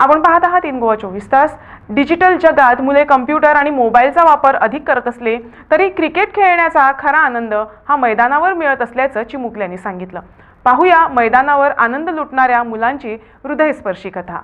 आपण पाहत आहात इन गोवा चोवीस तास. डिजिटल जगात मुले कम्प्युटर आणि मोबाईलचा वापर अधिक करत असले तरी क्रिकेट खेळण्याचा खरा आनंद हा मैदानावर मिळत असल्याचं चिमुकले यांनी सांगितलं. पाहूया मैदानावर आनंद लुटणाऱ्या मुलांची हृदयस्पर्शी कथा.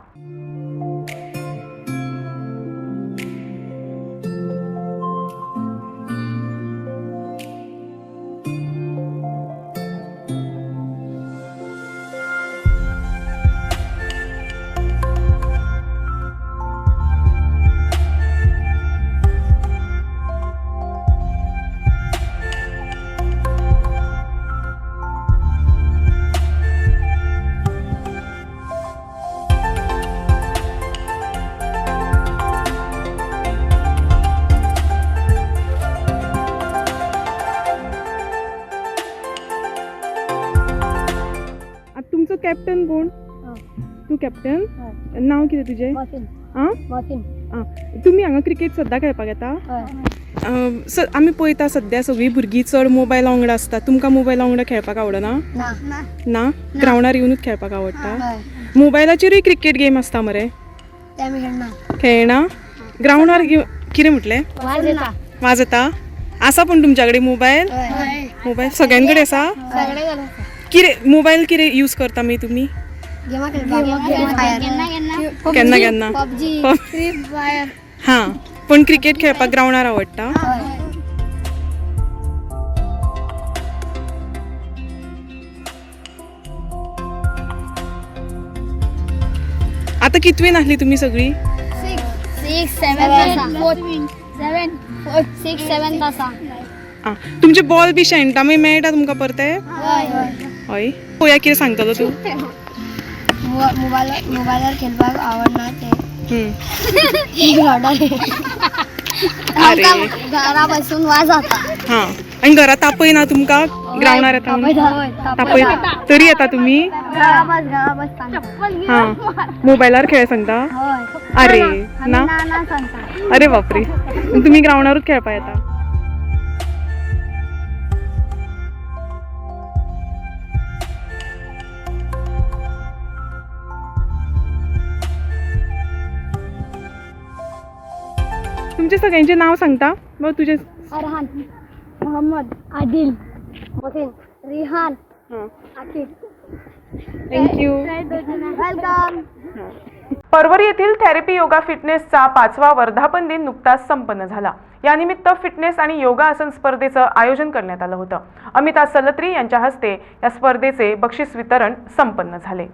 तू कॅप्टन नाव कितें तुजें आं? आं. तुमी हांगा क्रिकेट सद्दां खेळपाक येता आमी पळयता सद्या सगळीं भुरगीं चड मोबायला वांगडा आसता तुमकां मोबायला वांगडा खेळपाक आवडना? ना. ग्रावंडार येवनूच खेळपाक आवडटा मोबायलाचेरूय क्रिकेट गेम आसता मरे. खेळना ग्रावंडार कितें म्हटलें? वाज येता आसा पूण तुमच्या कडेन मोबायल मोबायल सगळ्यां कडेन आसा कितें मोबायल कितें यूज करता मागीर तुमी केन्ना केन्ना पबजी पब- फ्री फायर हां पण क्रिकेट खेळपाक ग्रावंडार आवडटा. आता कितवीन आसली तुमी सगळी? आं तुमचे बॉल बी शेणटा मागीर मेळटा तुमकां परते हय हय. हय. पळोवया कितें सांगतलो तूं. मोबाईल मोबाईलवर खेळपाक आवडना ते. अरे. घरा बसून वाज आता हां. आनी घरा तापय ना तुमकां? ग्रावंडार येता? तापय तरी येता तुमी घरा बस घरा बस हां. मोबायलार खेळ सांगता? अरे ना? अरे बापरे. आणि तुम्ही ग्राउंडावरूच खेळपा येता तुमचे सगळ्यांचे नाव सांगता? मग तुझे Arhan Mohammad Adil Mohsin Rihan Aqib thank you welcome Porvorim येथील थेरपी योगा फिटनेसचा पाचवा वर्धापन दिन नुकताच संपन्न झाला. यानिमित्त फिटनेस आणि योगासन स्पर्धेचं आयोजन करण्यात आलं होतं. अमिता सलत्री यांच्या हस्ते या स्पर्धेचे बक्षीस वितरण संपन्न झाले.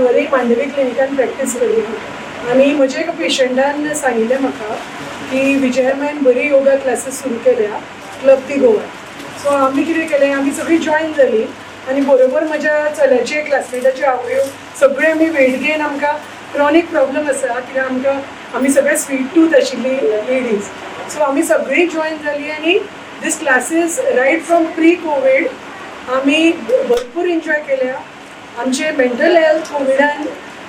हांव परवरी मांडवी क्लिनिकान प्रॅक्टीस केली आनी म्हज्या एका पेशंटान सांगिल्लें म्हाका की विजयामॅन बरी योगा क्लासीस सुरू केल्या क्लब दी गोवा. सो आमी कितें केलें आमी सगळीं जॉयन जालीं आनी बरोबर म्हज्या चल्याचे क्लासमेटाची आवयो सगळे आमी वेट गेन आमकां क्रॉनीक प्रॉब्लम आसा कित्याक आमकां आमी सगळे स्वीट टूथ आशिल्ली लेडीज सो आमी सगळीं जॉयन जालीं आनी these classes right from pre covid आमी भरपूर एन्जॉय केल्या. आमचे मेंटल हेल्थ कोविडान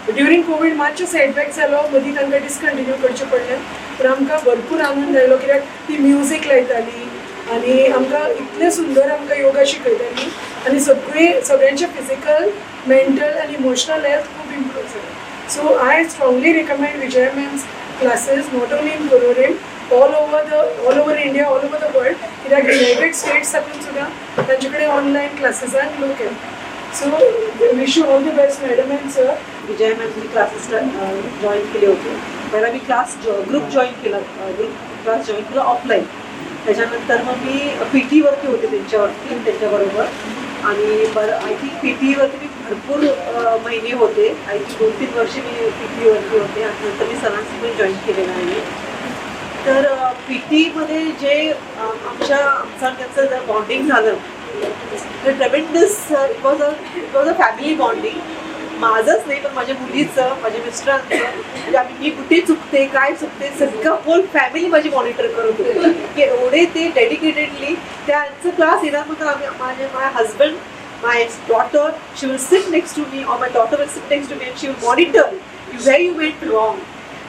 ड्युरींग कोवीड मातशें सेटबॅक जालो मदीं तांकां डिसकंटिन्यू करचें पडलें. पूण आमकां भरपूर आनंद आयलो कित्याक ती म्युजीक लायताली आनी आमकां इतलें सुंदर आमकां योगा शिकयताली आनी सगळी सगळ्यांचे फिजिकल मेंटल आनी इमोशनल हेल्थ खूब इम्प्रूव जालें so I strongly recommend Vijay ma'am's classes not only in कोरोरेम all over the all over India all over the world कित्याक युनायटेड स्टेट्स साकून सुद्दां तांचे कडेन ऑनलायन क्लासेसांक लोक येतात so wish you all the best madam and sir Vijay मॅमनी classes join केले होते पहिला मी क्लास ग्रुप जॉईन केला ग्रुप क्लास जॉईन केला ऑफलाईन त्याच्यानंतर मग मी पी टीवरती होते त्यांच्यावरती त्यांच्याबरोबर आणि बरं आय थिंक पी टीवरती मी भरपूर uh, महिने होते. आय थिंक दोन तीन वर्ष मी पी टीवरती होते. आणि नंतर मी सरांशी पण जॉईन केलेलं आहे. तर uh, पी टीमध्ये जे uh, आमच्या आमचा त्यांचं जर बॉन्डिंग झालं तर tremendous was a was a family bonding माझंच नाही पण माझ्या मुलीचं माझ्या मिस्टरांचं. म्हणजे आम्ही मी कुठे चुकते काय चुकते सगळं होल फॅमिली माझी मॉनिटर करत होते. की एवढे ते डेडिकेटेडली त्यांचं क्लास येणार म्हणून आम्ही माझे my husband my daughter she will sit next to me or my daughter will sit next to me and she will monitor you where you went wrong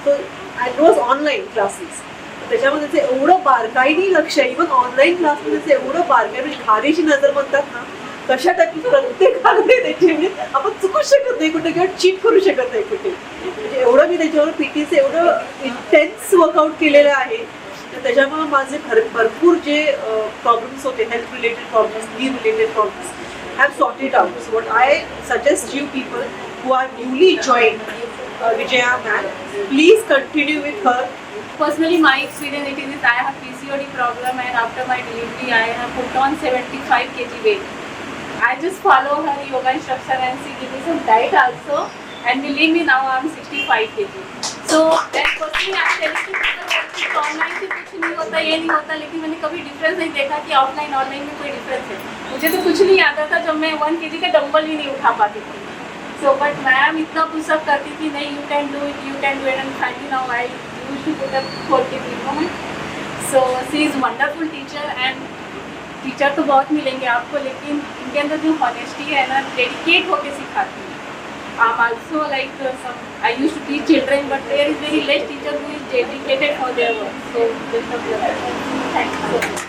so I was online classes त्याच्यामध्ये त्याचं एवढं बारकाईने लक्ष आहे even online क्लासमध्ये ते एवढं बारकाई म्हणजे घारीची नजर म्हणतात ना कशा टाकी प्रत्येकाकडे त्याची म्हणजे आपण चुकू शकत नाही कुठे किंवा चीट करू शकत नाही कुठे. म्हणजे एवढं मी त्याच्यावर पीटीचं एवढं इंटेन्स वर्कआउट केलेलं आहे. तर त्याच्यामुळे माझे भर भरपूर जे प्रॉब्लेम्स होते health related problems knee related problems have sorted out what I suggest you people who are newly join Vijaya ma'am please continue with her Personally, my experience it is I have PCOD problem and after my delivery I have put on 75 kg weight. I just follow her yoga instruction and she give me some diet also and believe me now I am 65 kg. So that personally I telling you online से कुछ नहीं होता ये नहीं होता लेकिन मैंने कभी difference नहीं देखा कि ऑफलाइन ऑनलाइन में कोई डिफरेंस है मुझे तो कुछ नहीं आता था जब मैं वन के का डंबल भी नहीं उठा पाती थी सो बट मैम इतना पुशअप करती थी नहीं you can do it you can do it and finally now I K so see is wonderful teacher and teacher तो बहुत मिलेंगे आपको लेकिन इनके अंदर जो हॉनेस्टी है ना डेडिकेट होके सिखाती है। I also like uh, some. I used to but children, but there is very less teacher who is dedicated for their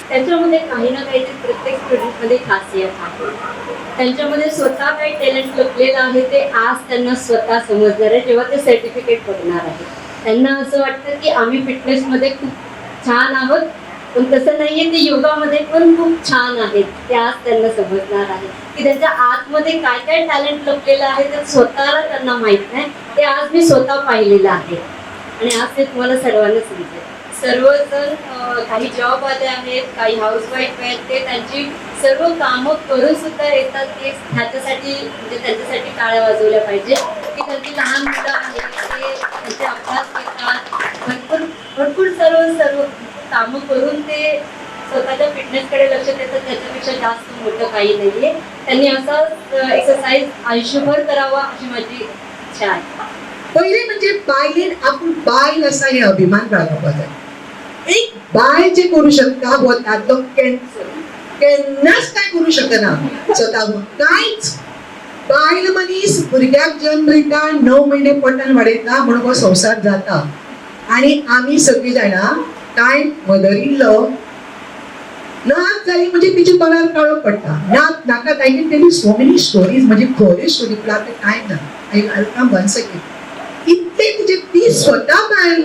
त्यांच्यामध्ये काही ना काहीतरी प्रत्येक स्टुडंटमध्ये खासियत आहे. त्यांच्यामध्ये स्वतः काही टॅलेंट लपलेलं आहे ते आज त्यांना स्वतः समजणार आहे जेव्हा ते सर्टिफिकेट बघणार आहे. त्यांना असं वाटतं की आम्ही फिटनेसमध्ये खूप छान आहोत पण तसं नाहीये ते योगामध्ये पण खूप छान आहेत. ते आज त्यांना समजणार आहे की त्यांच्या आतमध्ये काय काय टॅलेंट लपलेलं आहे ते स्वतःला त्यांना माहीत नाही. ते आज मी स्वतः पाहिलेलं आहे. आणि आज ते तुम्हाला सर्वांना समजेल. सर्वजण काही जॉब आले आहेत काही हाऊसवाईफ आहेत ते त्यांची सर्व कामं करून सुद्धा येतात. ते ह्याच्यासाठी म्हणजे त्यांच्यासाठी टाळ्या वाजवल्या पाहिजे की त्यांची लहान मुलं आहेत ते त्यांचे अभ्यास भरपूर सर्व सर्व कामं करून ते स्वतःच्या फिटनेसकडे लक्ष देतात. त्याच्यापेक्षा जास्त मोठं काही नाहीये. त्यांनी असं एक्सरसाइज आयुष्यभर करावा अशी माझी इच्छा आहे. पहिले म्हणजे बायलेन आपण बायल असा हे अभिमान बाळगपा जाय एक बाय जे करू शकता हो तो कॅन्सर केन्नाच काय करू शकना. स्वतःहून कांयच बायल मनीस भुरग्याक जन्म दिता णव महिने पटन वाडयता म्हणून हो संसार जाता. आणि आम्ही सगळी जाणां काय मदर इन लव नात जाली म्हणजे तिच्या तोंडार काळो पडटा नात नाका ताईन टेली सो मेनी स्टोरीज म्हणजे खरे स्टोरी पूण ते काय ना आय कम वन्स तिचे ती स्वता बायल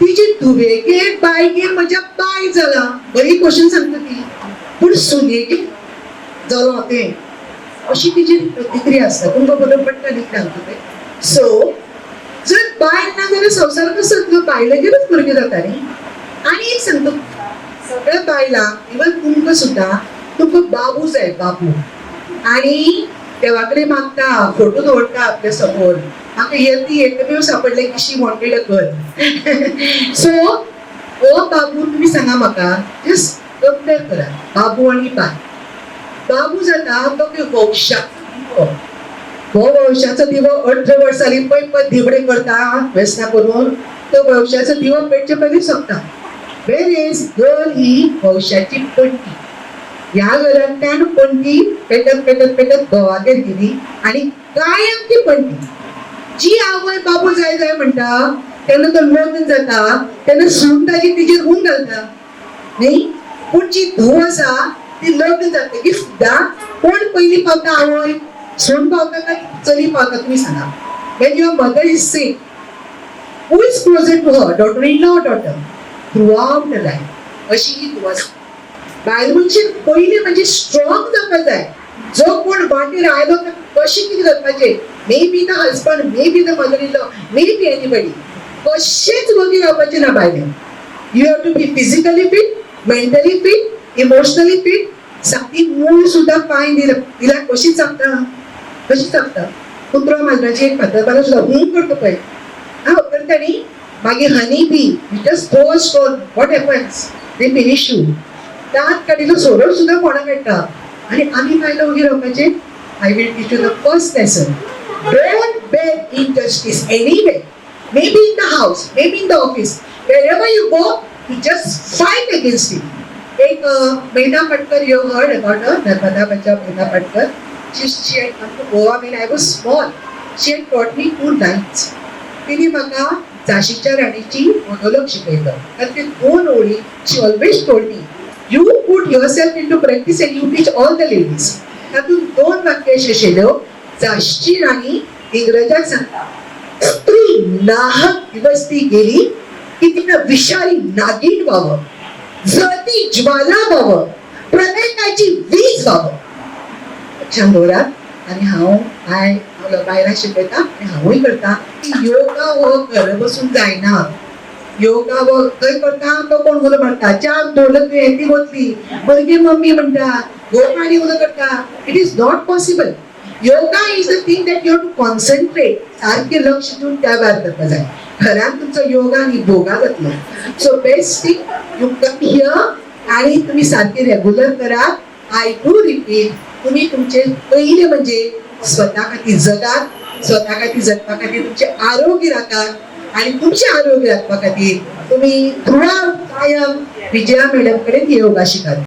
तिची तुवेगेर बायगेर म्हज्या बाय जाला बरी क्वेश्चन सांगता ती. पूण सुनेगेर जालो ते अशी तिची प्रतिक्रिया आसता तुमकां बरोबर पडटा न्ही सांगता तें. सो जर बायल ना जाल्यार संवसार कसो गेलंच भुरगें जाता न्ही आनी एक सांगता सगळ्या बायलांक इवन तुमकां सुद्दां तुमकां बाबू जाय बाबू. आनी देवा कडेन मागता फोटो दवरता आपल्यासमोर. म्हाका येती एकमेव सापडले की she wanted a girl so हो बाबू तुमी सांगा म्हाका जस्ट कंपेर करा. बाबू आनी बाय बाबू जाता तो वंशाचो हो वंशाचो दिवो अठरा वर्सांनी पै पै दिवडे करता वेसना करून तो वंशाचो दिवो पेटचे पयलीं सोंपता. वेर इज गर्ल ही वंशाची पणटी ह्या घरांतल्यान पणटी पेटत पेटत पेटत घोवागेर गेली आनी कायम ती पणटी जी आवय बाबू जाय जाय म्हणटा तेन्ना तो लग्न जाता तेन्ना सून ताजी तिचेर हून घालता. न्ही पूण जी धूव आसा ती लग्न जातकीर सुद्दां कोण पयली पावता आवय? सून पावता काय चली पावता तुमी सांगा when your mother is sick who is closer to her daughter in law daughter throughout the life अशी ही धूव आसा बायल म्हणजे स्ट्रॉंग जावपाक आहे. जो कोण वाटेर आयलो तर कशी किती करपाचें may be the husband may be the mother in law may be anybody कशेच वगी रावपाचें ना बायलें you have to be physically fit mentally fit emotionally fit सामकी मूळ सुद्धा पाय दिला. तिला कशी चापता कशी चापता कुत्रो माजराची एक फातरपाला सुद्दां हूं करता पळय हा तर ताणी मागीर honey bee just throw stone what happens they finish you दांत काडिल्लो सोरो सुद्दां कोणा मेळटा आनी आमी बायलो वगैरे म्हणजे I will teach you the first lesson don't bear injustice anyway in the the may maybe the office office, wherever you go, you just fight against it. एक Meena Patkar you heard about Narmada Narmada Bacha Patkar? Just She, she had come to Goa when I was small. She had taught me two lines. तिने म्हाका झाशीच्या राणीची monologue शिकयलो आणि ते दोन ओळी she always told me you put your self in to practice and you teach all the ladies तातूंत दोन वाक्य अशी आशिल्ल्यो झाशीची राणी इंग्रजाक सांगता स्त्री नाहक दिवस ती गेली की तिनं विषारी नागिन व्हावं जळती ज्वाला व्हावं प्रत्येकाची वीज व्हावं चांदोरात आनी हांव आय बायलां शिकयता आनी हांवूय करता योगा हो घर बसून जायना योगा व खंय करता तो कोण उलो म्हणटा च्या दवरलं तुवें ती वतली भुरगीं मम्मी म्हणटा गोपाणी उलो करता it is not possible yoga is a thing that you to concentrate सारखे लक्ष दिवन त्या भायर करपा जाय घरान तुमचो योगा आनी भोगा जातलो so best thing you come here आणि तुम्ही सारखे रेग्युलर करात आय डू रिपीट तुम्ही तुमचे पहिले म्हणजे स्वतः खातीर जगात स्वतः खातीर जगपा खातीर तुमचे आरोग्य राखात आणि तुमचे आरोग्य राखपा खातीर तुम्ही थोडा कायम विजया मॅडम कडेन योगा शिकात